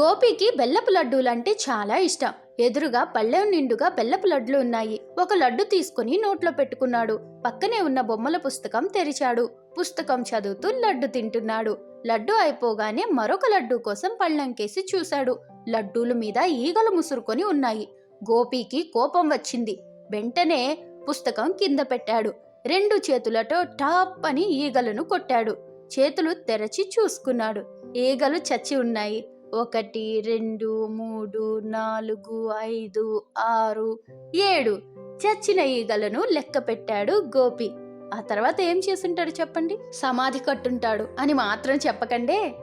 గోపికి బెల్లపు లడ్డూలంటే చాలా ఇష్టం. ఎదురుగా పళ్ళెం నిండుగా బెల్లపు లడ్లు ఉన్నాయి. ఒక లడ్డు తీసుకుని నోట్లో పెట్టుకున్నాడు. పక్కనే ఉన్న బొమ్మల పుస్తకం తెరిచాడు. పుస్తకం చదువుతూ లడ్డు తింటున్నాడు. లడ్డు అయిపోగానే మరొక లడ్డు కోసం పళ్ళెంకేసి చూశాడు. లడ్డూల మీద ఈగలు ముసురుకొని ఉన్నాయి. గోపికి కోపం వచ్చింది. వెంటనే పుస్తకం కింద పెట్టాడు. రెండు చేతులతో టాప్ అని ఈగలను కొట్టాడు. చేతులు తెరచి చూసుకున్నాడు. ఈగలు చచ్చి ఉన్నాయి. ఒకటి రెండు మూడు నాలుగు ఐదు ఆరు ఏడు. చచ్చిన ఈగలను లెక్క పెట్టాడు గోపి. ఆ తర్వాత ఏం చేసుంటాడు చెప్పండి? సమాధి కట్టుంటాడు అని మాత్రం చెప్పకండే.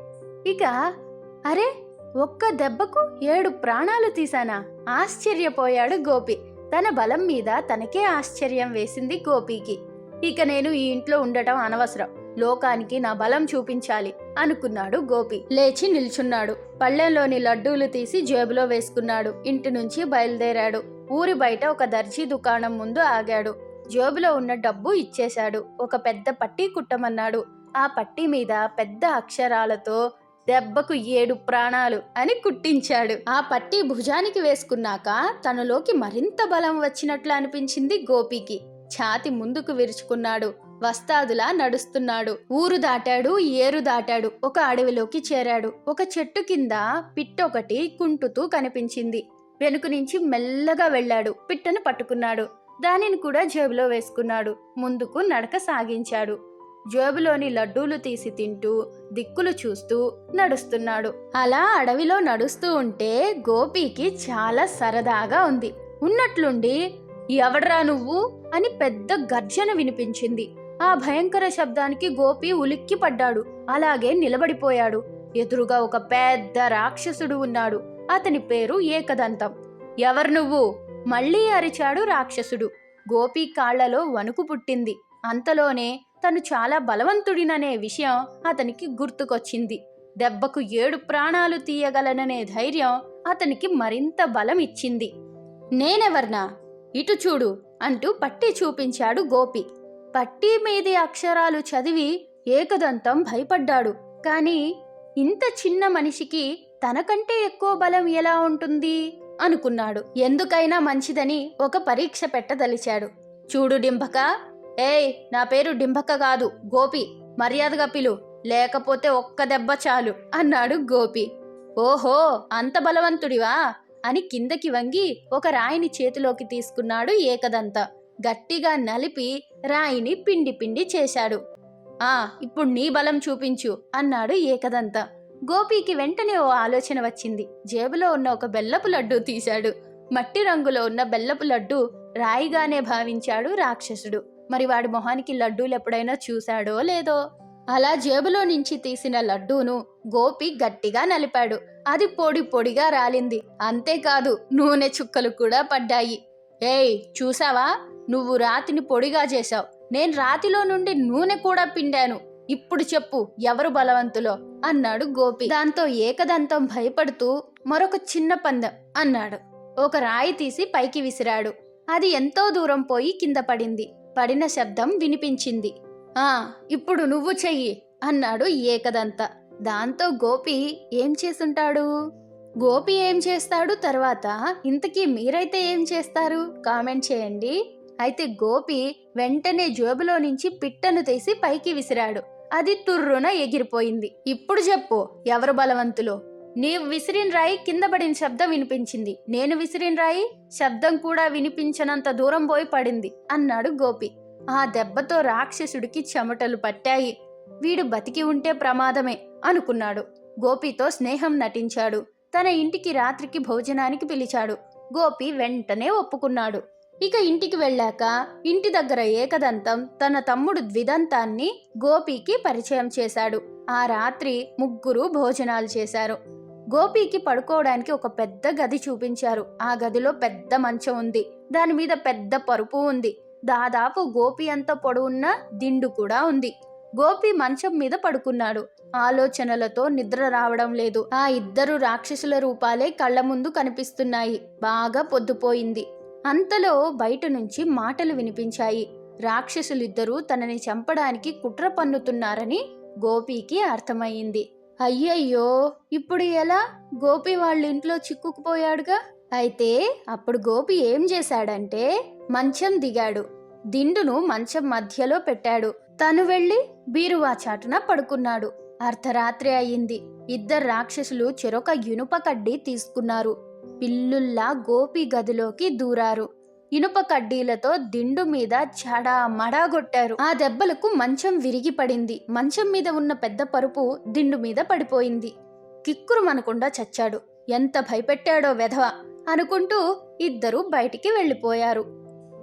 ఇక అరే ఒక్క దెబ్బకు ఏడు ప్రాణాలు తీశానా? ఆశ్చర్యపోయాడు గోపి. తన బలం మీద తనకే ఆశ్చర్యం వేసింది గోపికి. ఇక నేను ఈ ఇంట్లో ఉండటం అనవసరం. లోకానికి నా బలం చూపించాలి అనుకున్నాడు గోపి. లేచి నిల్చున్నాడు. పళ్ళెంలోని లడ్డూలు తీసి జేబులో వేసుకున్నాడు. ఇంటి నుంచి బయలుదేరాడు. ఊరి బయట ఒక దర్జీ దుకాణం ముందు ఆగాడు. జేబులో ఉన్న డబ్బు ఇచ్చేశాడు. ఒక పెద్ద పట్టీ కుట్టమన్నాడు. ఆ పట్టీ మీద పెద్ద అక్షరాలతో దెబ్బకు ఏడు ప్రాణాలు అని కుట్టించాడు. ఆ పట్టీ భుజానికి వేసుకున్నాక తనలోకి మరింత బలం వచ్చినట్లు అనిపించింది గోపికి. ఛాతి ముందుకు విరుచుకున్నాడు. వస్తాదులా నడుస్తున్నాడు. ఊరు దాటాడు ఏరు దాటాడు. ఒక అడవిలోకి చేరాడు. ఒక చెట్టు కింద పిట్టొకటి కుంటుతూ కనిపించింది. వెనుక నుంచి మెల్లగా వెళ్ళాడు. పిట్టను పట్టుకున్నాడు. దానిని కూడా జేబులో వేసుకున్నాడు. ముందుకు నడక సాగించాడు. జేబులోని లడ్డూలు తీసి తింటూ దిక్కులు చూస్తూ నడుస్తున్నాడు. అలా అడవిలో నడుస్తూ ఉంటే గోపికి చాలా సరదాగా ఉంది. ఉన్నట్లుండి ఎవడ్రా నువ్వు? అని పెద్ద గర్జన వినిపించింది. ఆ భయంకర శబ్దానికి గోపి ఉలిక్కి పడ్డాడు. అలాగే నిలబడిపోయాడు. ఎదురుగా ఒక పెద్ద రాక్షసుడు ఉన్నాడు. అతని పేరు ఏకదంతం. ఎవరు నువ్వు? మళ్ళీ అరిచాడు రాక్షసుడు. గోపి కాళ్ళలో వణుకు పుట్టింది. అంతలోనే తను చాలా బలవంతుడిననే విషయం అతనికి గుర్తుకొచ్చింది. దెబ్బకు ఏడు ప్రాణాలు తీయగలననే ధైర్యం అతనికి మరింత బలం ఇచ్చింది నేనెవర్నా? ఇటు చూడు అంటూ పట్టి చూపించాడు గోపి. పట్టి మీది అక్షరాలు చదివి ఏకదంతం భయపడ్డాడు. కానీ ఇంత చిన్న మనిషికి తనకంటే ఎక్కువ బలం ఎలా ఉంటుంది? అనుకున్నాడు. ఎందుకైనా మంచిదని ఒక పరీక్ష పెట్టదలిచాడు. చూడు డింభక ఏయ్ నా పేరు డింభక కాదు గోపి. మర్యాదగా పిలు. లేకపోతే ఒక్క దెబ్బ చాలు అన్నాడు గోపి. ఓహో అంత బలవంతుడివా? అని కిందకి వంగి ఒక రాయిని చేతిలోకి తీసుకున్నాడు ఏకదంత. గట్టిగా నలిపి రాయిని పిండి పిండి చేశాడు. ఆ ఇప్పుడు నీ బలం చూపించు అన్నాడు ఏకదంత. గోపికి వెంటనే ఓ ఆలోచన వచ్చింది. జేబులో ఉన్న ఒక బెల్లపు లడ్డు తీశాడు. మట్టి రంగులో ఉన్న బెల్లపు లడ్డు రాయిగానే భావించాడు రాక్షసుడు. మరి వాడి మొహానికి లడ్డూలు ఎప్పుడైనా చూశాడో లేదో? అలా జేబులో నుంచి తీసిన లడ్డూను గోపి గట్టిగా నలిపాడు. అది పొడి పొడిగా రాలింది. అంతేకాదు నూనె చుక్కలు కూడా పడ్డాయి. ఏయ్ చూసావా? నువ్వు రాతిని పొడిగా చేశావు. నేను రాతిలో నుండి నూనె కూడా పిండాను. ఇప్పుడు చెప్పు ఎవరు బలవంతులో? అన్నాడు గోపి. దాంతో ఏకదంతం భయపడుతూ మరొక చిన్న పందెం అన్నాడు. ఒక రాయి తీసి పైకి విసిరాడు. అది ఎంతో దూరం పోయి కింద పడింది. పడిన శబ్దం వినిపించింది. ఆ ఇప్పుడు నువ్వు చెయ్యి అన్నాడు ఏకదంత. దాంతో గోపి ఏం చేసుంటాడు గోపి ఏం చేస్తాడు తర్వాత ఇంతకీ మీరైతే ఏం చేస్తారు? కామెంట్ చేయండి. అయితే గోపి వెంటనే జేబులో నుంచి పిట్టను తీసి పైకి విసిరాడు. అది తుర్రున ఎగిరిపోయింది. ఇప్పుడు చెప్పు ఎవరు బలవంతులో? నీవు విసిరిన రాయి కింద పడిన శబ్దం వినిపించింది. నేను విసిరిన రాయి శబ్దం కూడా వినిపించనంత దూరం పోయి పడింది అన్నాడు గోపి. ఆ దెబ్బతో రాక్షసుడికి చెమటలు పట్టాయి. వీడు బతికి ఉంటే ప్రమాదమే. అనుకున్నాడు. గోపితో స్నేహం నటించాడు. తన ఇంటికి రాత్రికి భోజనానికి పిలిచాడు. గోపి వెంటనే ఒప్పుకున్నాడు. ఇక ఇంటికి వెళ్ళాక ఇంటి దగ్గర ఏకదంతం తన తమ్ముడు ద్విదంతాన్ని గోపికి పరిచయం చేశాడు. ఆ రాత్రి ముగ్గురు భోజనాలు చేశారు. గోపికి పడుకోవడానికి ఒక పెద్ద గది చూపించారు. ఆ గదిలో పెద్ద మంచం ఉంది. దాని మీద పెద్ద పరుపు ఉంది. దాదాపు గోపి అంత పొడవున్న దిండు కూడా ఉంది. గోపి మంచం మీద పడుకున్నాడు. ఆలోచనలతో నిద్ర రావడం లేదు. ఆ ఇద్దరు రాక్షసుల రూపాలే కళ్ళ ముందు కనిపిస్తున్నాయి. బాగా పొద్దుపోయింది. అంతలో బయట నుంచి మాటలు వినిపించాయి. రాక్షసులిద్దరూ తనని చంపడానికి కుట్ర పన్నుతున్నారని గోపికి అర్థమయ్యింది అయ్యయ్యో! ఇప్పుడు ఎలా? గోపి వాళ్ళ ఇంట్లో చిక్కుకుపోయాడుగా? అయితే అప్పుడు గోపి ఏం చేశాడంటే మంచం దిగాడు. దిండును మంచం మధ్యలో పెట్టాడు. తను వెళ్ళి బీరువా చాటున పడుకున్నాడు. అర్ధరాత్రి అయింది ఇద్దరు రాక్షసులు చెరొక ఇనుప కడ్డీ తీసుకున్నారు. పిల్లుల్లా గోపి గదిలోకి దూరారు. ఇనుప కడ్డీలతో దిండు మీద చడా మడాగొట్టారు. ఆ దెబ్బలకు మంచం విరిగి పడింది. మంచం మీద ఉన్న పెద్ద పరుపు దిండు మీద పడిపోయింది. కిక్కురు మనకుండా చచ్చాడు. ఎంత భయపెట్టాడో వెధవ అనుకుంటూ ఇద్దరు బయటికి వెళ్ళిపోయారు.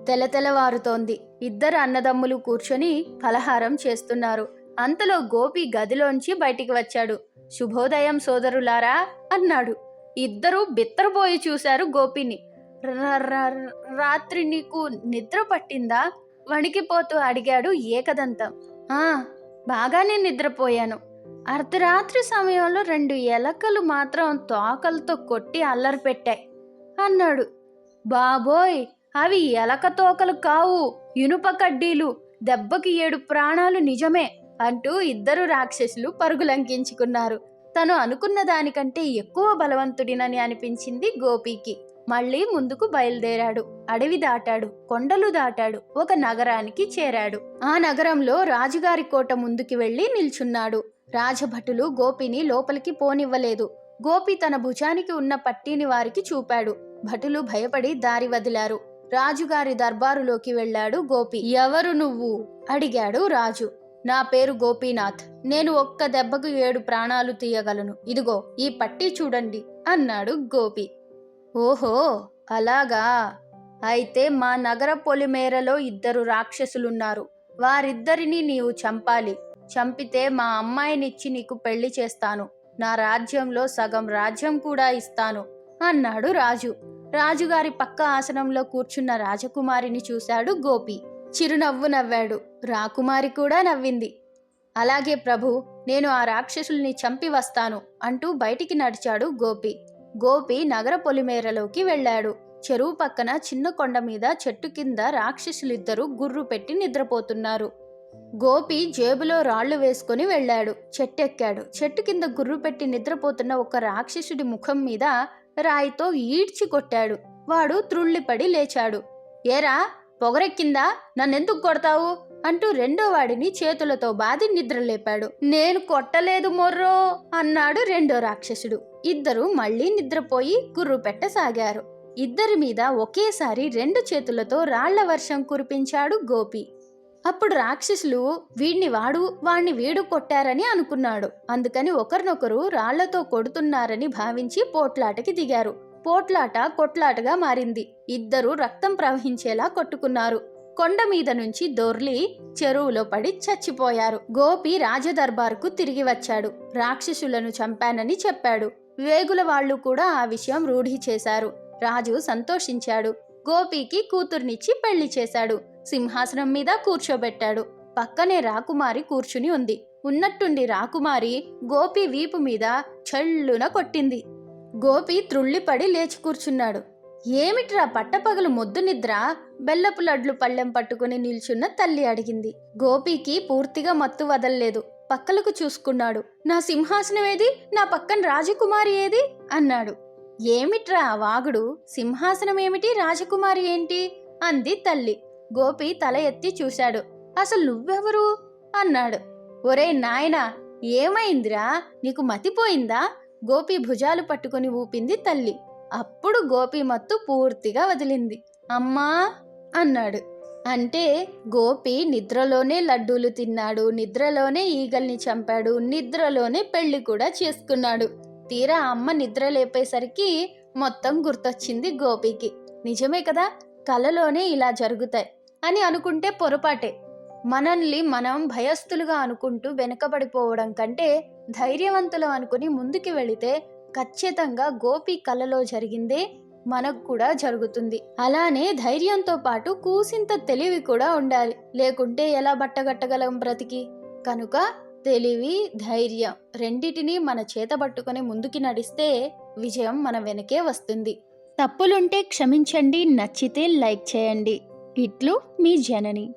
తెలతెలవారుతోంది. ఇద్దరు అన్నదమ్ములు కూర్చొని ఫలహారం చేస్తున్నారు. అంతలో గోపి గదిలోంచి బయటికి వచ్చాడు. శుభోదయం సోదరులారా అన్నాడు. ఇద్దరూ బిత్తరపోయి చూశారు గోపిని. "ర- రాత్రి నీకు నిద్ర పట్టిందా? వణికిపోతూ అడిగాడు ఏకదంతం. ఆ బాగానే నిద్రపోయాను. అర్ధరాత్రి సమయంలో రెండు ఎలకలు మాత్రం తోకలతో కొట్టి అల్లరి పెట్టాయి అన్నాడు. బాబోయ్! అవి ఎలక తోకలు కావు. ఇనుప కడ్డీలు దెబ్బకి ఏడు ప్రాణాలు నిజమే అంటూ ఇద్దరు రాక్షసులు పరుగులంకించుకున్నారు. తను అనుకున్న దానికంటే ఎక్కువ బలవంతుడినని అనిపించింది గోపికి. మళ్ళీ ముందుకు బయలుదేరాడు. అడవి దాటాడు. కొండలు దాటాడు. ఒక నగరానికి చేరాడు. ఆ నగరంలో రాజుగారి కోట ముందుకి వెళ్ళి నిల్చున్నాడు. రాజభటులు గోపిని లోపలికి పోనివ్వలేదు. గోపి తన భుజానికి ఉన్న పట్టీని వారికి చూపాడు. భటులు భయపడి దారి వదిలారు. రాజుగారి దర్బారులోకి వెళ్ళాడు గోపి. ఎవరు నువ్వు? అడిగాడు రాజు. నా పేరు గోపీనాథ్. నేను ఒక్క దెబ్బకు ఏడు ప్రాణాలు తీయగలను. ఇదిగో ఈ పట్టి చూడండి అన్నాడు గోపి. ఓహో అలాగా? అయితే మా నగర పొలిమేరలో ఇద్దరు రాక్షసులున్నారు. వారిద్దరిని నీవు చంపాలి. చంపితే మా అమ్మాయినిచ్చి నీకు పెళ్ళి చేస్తాను. నా రాజ్యంలో సగం రాజ్యం కూడా ఇస్తాను అన్నాడు రాజు. రాజుగారి పక్క ఆసనంలో కూర్చున్న రాజకుమారిని చూశాడు గోపి. చిరునవ్వు నవ్వాడు. రాకుమారి కూడా నవ్వింది. అలాగే ప్రభు నేను ఆ రాక్షసుల్ని చంపి వస్తాను అంటూ బయటికి నడిచాడు గోపి. గోపి నగర పొలిమేరలోకి వెళ్ళాడు. చెరువు పక్కన చిన్న కొండ మీద చెట్టు కింద రాక్షసులిద్దరూ గుర్రు పెట్టి నిద్రపోతున్నారు. గోపి జేబులో రాళ్ళు వేసుకుని వెళ్ళాడు. చెట్టెక్కాడు. చెట్టు కింద గుర్రు పెట్టి నిద్రపోతున్న ఒక రాక్షసుడి ముఖం మీద రాయితో ఈడ్చి కొట్టాడు. వాడు త్రుళ్ళిపడి లేచాడు. ఏరా పొగరెక్కిందా? నన్నెందుకు కొడతావు? అంటూ రెండో వాడిని చేతులతో బాది నిద్రలేపాడు. నేను కొట్టలేదు మొర్రో అన్నాడు రెండో రాక్షసుడు. ఇద్దరు మళ్ళీ నిద్రపోయి గుర్రు పెట్టసాగారు ఇద్దరి మీద ఒకేసారి రెండు చేతులతో రాళ్ళ వర్షం కురిపించాడు గోపి. అప్పుడు రాక్షసులు వీడిని వాడు వాణ్ణి వీడు కొట్టారని అనుకున్నాడు. అందుకని ఒకరినొకరు రాళ్ళతో కొడుతున్నారని భావించి పోట్లాటకి దిగారు. పోట్లాట కొట్లాటగా మారింది. ఇద్దరు రక్తం ప్రవహించేలా కొట్టుకున్నారు. కొండ మీద నుంచి దొర్లి చెరువులో పడి చచ్చిపోయారు. గోపి రాజదర్బార్కు తిరిగి వచ్చాడు. రాక్షసులను చంపానని చెప్పాడు. వేగుల వాళ్ళు కూడా ఆ విషయం రూఢి చేశారు. రాజు సంతోషించాడు. గోపికి కూతుర్నిచ్చి పెళ్ళి చేశాడు. సింహాసనం మీద కూర్చోబెట్టాడు. పక్కనే రాకుమారి కూర్చుని ఉంది. ఉన్నట్టుండి రాకుమారి గోపి వీపు మీద చల్లున కొట్టింది. గోపి త్రుళ్ళిపడి లేచి కూర్చున్నాడు. ఏమిట్రా పట్టపగలు మొద్దు నిద్ర? బెల్లపు లడ్లు పళ్ళెం పట్టుకుని నిల్చున్న తల్లి అడిగింది. గోపికి పూర్తిగా మత్తు వదల్లేదు. పక్కలకు చూసుకున్నాడు. నా సింహాసనం ఏది? నా పక్కన రాజకుమారి ఏది? అన్నాడు. ఏమిట్రా వాగుడు? సింహాసనం ఏమిటి? రాజకుమారి ఏంటి? అంది తల్లి. గోపి తల ఎత్తి చూశాడు. అసలు నువ్వెవరు? అన్నాడు. ఒరే నాయనా ఏమైందిరా? నీకు మతిపోయిందా? గోపి భుజాలు పట్టుకుని ఊపింది తల్లి. అప్పుడు గోపి మత్తు పూర్తిగా వదిలింది. అమ్మా అన్నాడు. అంటే గోపి నిద్రలోనే లడ్డూలు తిన్నాడు నిద్రలోనే ఈగల్ని చంపాడు నిద్రలోనే పెళ్ళి కూడా చేసుకున్నాడు. తీరా అమ్మ నిద్ర లేపేసరికి మొత్తం గుర్తొచ్చింది గోపికి. నిజమే కదా? కలలోనే ఇలా జరుగుతాయి. అని అనుకుంటే పొరపాటే. మనల్ని మనం భయస్థులుగా అనుకుంటూ వెనుకబడిపోవడం కంటే ధైర్యవంతులం అనుకుని ముందుకు వెళితే ఖచ్చితంగా గోపి కలలో జరిగిందే మనకు కూడా జరుగుతుంది. అలానే ధైర్యంతో పాటు కూసింత తెలివి కూడా ఉండాలి. లేకుంటే ఎలా బట్టగట్టగలం బ్రతికి? కనుక తెలివి ధైర్యం రెండిటిని మన చేత పట్టుకొని ముందుకి నడిస్తే విజయం మన వెనకే వస్తుంది. తప్పులుంటే క్షమించండి నచ్చితే లైక్ చేయండి. ఇట్లు మీ జనని.